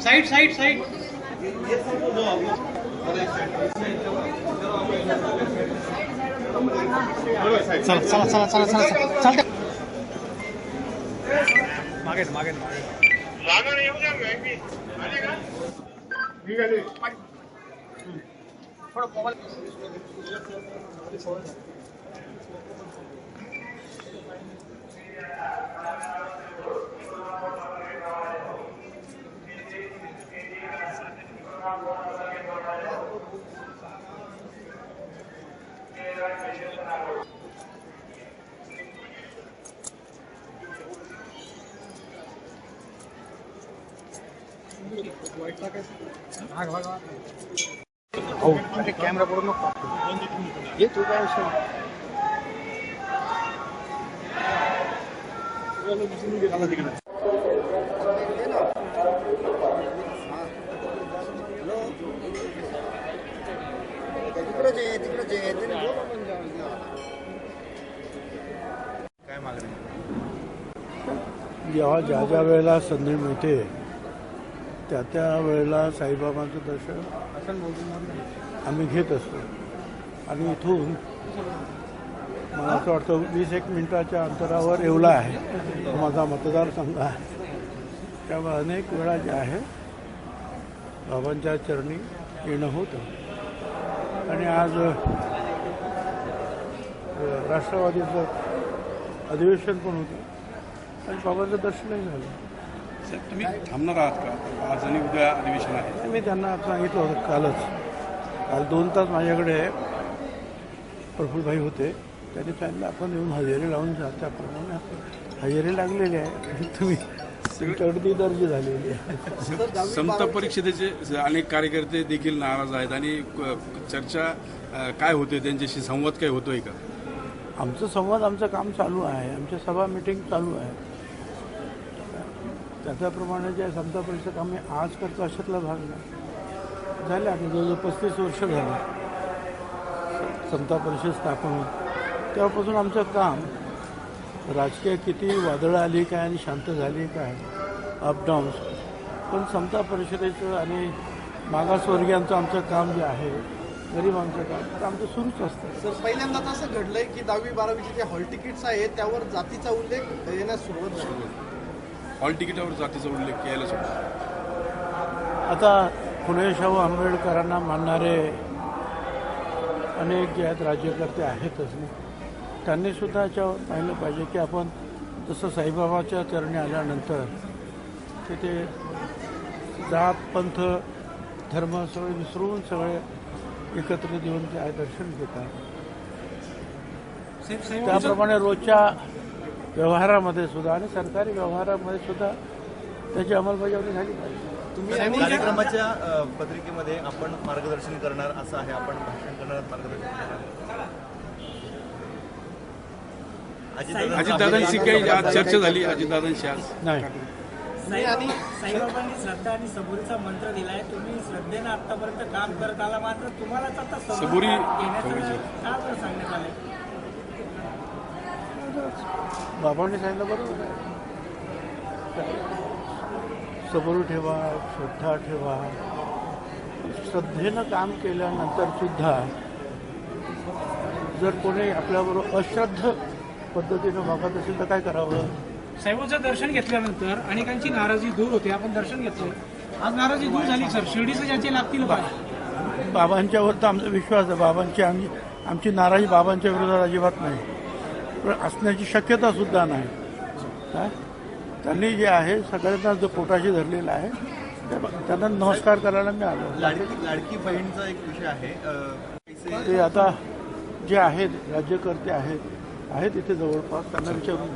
Side side side चला चला चला चला चला चला चालते मागे मागे हो अरे कॅमेरा पडू नको काय मागणी जेव्हा ज्या ज्या वेळेला संधी मिळते त्या त्या वेळेला साईबाबांचं दर्शन आम्ही घेत असतो. आणि इथून मला असं वाटतं वीस एक मिनिटाच्या अंतरावर येवला आहे. माझा मतदारसंघ आहे. त्यामुळे अनेक वेळा जे आहे बाबांच्या चरणी येणं होतं. आणि आज राष्ट्रवादीचं अधिवेशन पण होतं. आणि बाबांचं दर्शनही झालं. साहेब, तुम्ही थांबणार आहात का? आज आणि उद्या अधिवेशन आहे. मी त्यांना सांगितलं होतं कालच. काल दोन तास माझ्याकडे प्रफुल्लभाई होते. त्यांनी सांगितलं आपण येऊन हजेरी लावून जा. त्याप्रमाणे हजेरी लागलेली आहे. तुम्ही तुमच्याकडे ती दर्जी झालेली आहे. समता परिषदेचे अनेक कार्यकर्ते देखील नाराज आहेत आणि चर्चा काय होते? त्यांच्याशी संवाद काय होतोय का? आमचं संवाद आमचं काम चालू आहे. आमच्या सभा मिटिंग चालू आहे. त्याच्याप्रमाणे जे समता परिषद आम्ही आज करतो अशातला भाग नाही. झाले आता जवळजवळ पस्तीस वर्ष झालं. समता परिषद स्थापन तेव्हापासून आमचं काम राजकीय किती वादळं आली काय आणि शांत झाली काय अपडाऊन्स पण समता परिषदेचं आणि मागासवर्गीयांचं आमचं काम जे आहे गरिबांचं काम तर आमचं सुरूच असतं. सर पहिल्यांदाच असं घडलंय की दहावी बारावीचे जे हॉल तिकीट्स आहेत त्यावर जातीचा उल्लेख येण्यास सुरुवात झाली. हॉल तिकिटावर जातीचा उल्लेख केला सुद्धा. आता फुले शाहू आंबेडकरांना मानणारे अनेक जे आहेत राज्यकर्ते आहेतच ना. त्यांनी सुद्धा याच्यावर पाहिलं पाहिजे की आपण जसं साईबाबाच्या चरणी आल्यानंतर तिथे जात पंथ धर्म सगळे विसरून सगळे एकत्र येऊन ते आहे दर्शन घेतात. त्याप्रमाणे रोजच्या व्यवहारामध्ये सुद्धा आणि सरकारी व्यवहारामध्ये सुद्धा त्याची अंमलबजावणी झाली पाहिजे. तुम्ही कार्यक्रमाच्या पत्रिकेमध्ये आपण मार्गदर्शन करणार असं आहे आपण भाषण करणार मार्गदर्शन अजितदादांशी काही आज चर्चा झाली अजितदादांशी आज. नाही. तुम्ही आणि साईबाबांनी श्रद्धा आणि सबुरीचा मंत्र दिलाय. तुम्ही श्रद्धेनं आतापर्यंत काम करत आला मात्र तुम्हालाच आता सबुरी सांगण्यात आलंय? बाबांनी सांगितलं बरोबर आहे. सबरू ठेवा श्रद्धा ठेवा. श्रद्धेनं काम केल्यानंतर सुद्धा जर कोणी आपल्याबरोबर अश्रद्ध पद्धतीनं वागत असेल तर काय करावं? साहेबांचं दर्शन घेतल्यानंतर अनेकांची नाराजी दूर होते आपण दर्शन घेतलं. आज नाराजी दूर झाली सर. शिर्डीचे ज्याचे लागतील बाबांच्यावर तर आमचा विश्वास आहे. बाबांची आमची आमची नाराजी बाबांच्या विरोधात अजिबात नाही. असण्याची शक्यता सुद्धा नाही काय? त्यांनी जे आहे सगळ्यांना जो पोटाशी धरलेला आहे त्या- त्यांना नमस्कार करायला मी आलो लाडकी लाडकी बहीणचा एक विषय आहे ते आता जे आहेत राज्यकर्ते आहेत आहेत इथे जवळपास त्यांना विचारून.